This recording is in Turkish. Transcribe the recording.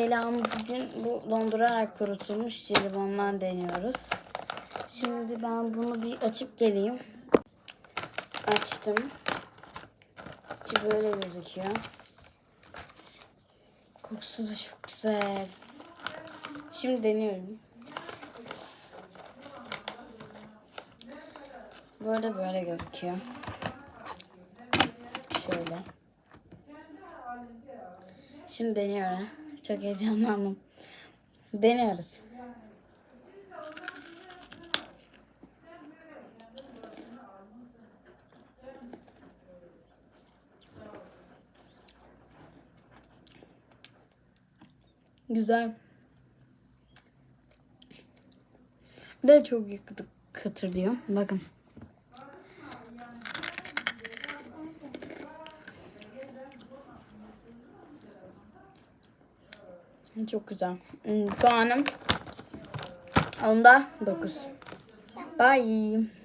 Selam. Bugün bu dondurarak kurutulmuş jelibondan deniyoruz. Şimdi ben bunu bir açıp geleyim. Açtım. İçi böyle gözüküyor. Kokusu da çok güzel. Şimdi deniyorum. Böyle böyle gözüküyor. Şöyle. Şimdi deniyorum. Çok heyecanlandım. Deniyoruz. Güzel. Bir de çok kıtır, diyor. Bakın. Çok güzel. Hmm, Puanım onda 9. Bye.